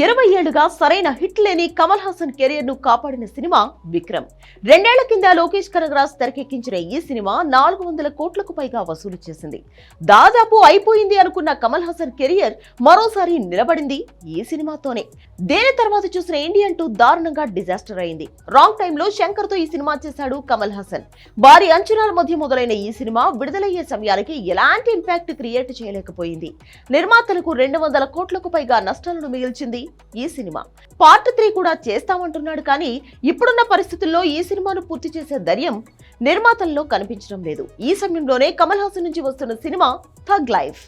ఇరవై ఏళ్ళుగా సరైన హిట్ లేని కమల్ హాసన్ కెరీర్ను కాపాడిన సినిమా విక్రమ్. రెండేళ్ళ కింద లోకేష్ కనగరాజ్ తెరకెక్కించిన ఈ సినిమా నాలుగు వందల కోట్లకు పైగా వసూలు చేసింది. దాదాపు అయిపోయింది అనుకున్న కమల్ హాసన్ కెరియర్ మరోసారి నిలబడింది ఈ సినిమాతోనే. దేని తర్వాత చూసిన ఇండియన్ టూ దారుణంగా డిజాస్టర్ అయింది. రాంగ్ టైంలో శంకర్తో ఈ సినిమా చేశాడు కమల్ హాసన్. భారీ అంచనాల మధ్య మొదలైన ఈ సినిమా విడుదలయ్యే సమయానికి ఎలాంటి ఇంపాక్ట్ క్రియేట్ చేయలేకపోయింది. నిర్మాతలకు రెండు వందల కోట్లకు పైగా నష్టాలను మిగిల్చింది ఈ సినిమా. పార్ట్ త్రీ కూడా చేస్తామంటున్నాడు కానీ ఇప్పుడున్న పరిస్థితుల్లో ఈ సినిమాను పూర్తి చేసే ధైర్యం నిర్మాతల్లో కనిపించడం లేదు. ఈ సమయంలోనే కమల్ హాసన్ నుంచి వస్తున్న సినిమా థగ్ లైఫ్.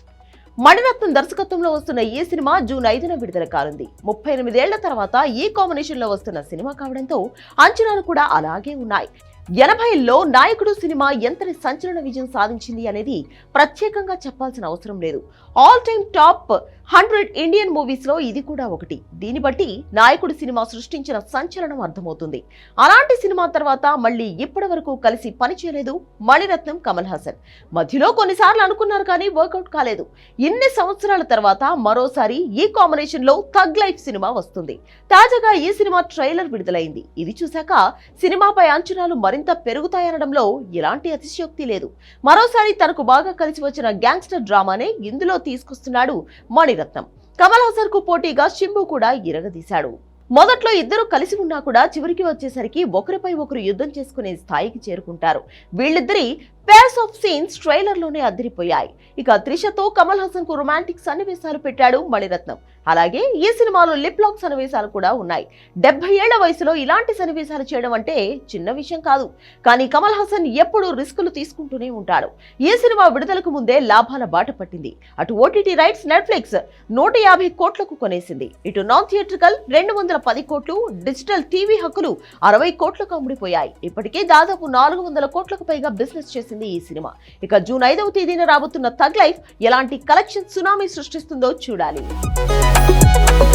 మణిరత్నం దర్శకత్వంలో వస్తున్న ఈ సినిమా జూన్ ఐదున విడుదల కానుంది. ముప్పై ఎనిమిదేళ్ళ తర్వాత ఈ కాంబినేషన్లో వస్తున్న సినిమా కావడంతో అంచనాలు కూడా అలాగే ఉన్నాయి. ఎనభైల్లో నాయకుడు సినిమా ఎంతటి సంచలన విజయం సాధించింది అనేది ప్రత్యేకంగా చెప్పాల్సిన అవసరం లేదు. All time top hundred Indian మూవీస్లో ఇది కూడా ఒకటి. దీన్ని బట్టి నాయకుడు సినిమా సృష్టించిన సంచలనం అర్థమవుతుంది. అలాంటి సినిమా తర్వాత మళ్ళీ ఇప్పటి వరకు కలిసి పనిచేయలేదు మణిరత్నం కమల్ హాసన్. మధ్యలో కొన్నిసార్లు అనుకున్నారు కానీ వర్కౌట్ కాలేదు. ఇన్ని సంవత్సరాల తర్వాత మరోసారి ఈ కాంబినేషన్లో థగ్ లైఫ్ సినిమా వస్తుంది. తాజాగా ఈ సినిమా ట్రైలర్ విడుదలైంది. ఇది చూశాక సినిమాపై అంచనాలు మరింత పెరుగుతాయనడంలో ఎలాంటి అతిశయోక్తి లేదు. మరోసారి తనకు బాగా కలిసి వచ్చిన గ్యాంగ్స్టర్ డ్రామానే ఇందులో తీసుకొస్తున్నాడు మణిరత్నం. కమల్ హాసన్కు పోటీగా శింబు కూడా ఇరగదీశాడు మొదట్లో ఇద్దరు కలిసి ఉన్నా కూడా చివరికి వచ్చేసరికి ఒకరిపై ఒకరు యుద్ధం చేసుకునే స్థాయికి చేరుకుంటారు. వీళ్ళిద్దరి పేర్స్ ఆఫ్ సీన్స్ ట్రైలర్లోనే అదిరిపోయాయి. ఇక త్రిషతో కమల్ హాసన్కు రొమాంటిక్ సన్నివేశాలు పెట్టాడు మణిరత్నం. అలాగే ఈ సినిమాలో లిప్ లాక్ సన్నివేశాలు కూడా ఉన్నాయి. డెబ్బై ఏళ్ళ వయసులో ఇలాంటి సన్నివేశాలు చేయడం అంటే చిన్న విషయం కాదు. కానీ కమల్ హాసన్ ఎప్పుడూ రిస్కులు తీసుకుంటూనే ఉంటాడు. ఈ సినిమా విడుదలకు ముందే లాభాల బాట పట్టింది. అటు ఓటీటీ రైట్స్ నెట్ఫ్లిక్స్ నూట యాభై కోట్లకు కొనేసింది. ఇటు నాన్ థియేట్రికల్ రెండు వందల పది కోట్లు డిజిటల్ టీవీ హక్కులు అరవై కోట్లకు అమ్ముడిపోయాయి. ఇప్పటికే దాదాపు నాలుగు వందల కోట్లకు పైగా బిజినెస్ చేసింది ఈ సినిమా. ఇక జూన్ ఐదవ తేదీన రాబోతున్న థగ్ లైఫ్ ఎలాంటి కలెక్షన్ సునామీ సృష్టిస్తుందో చూడాలి. Thank you.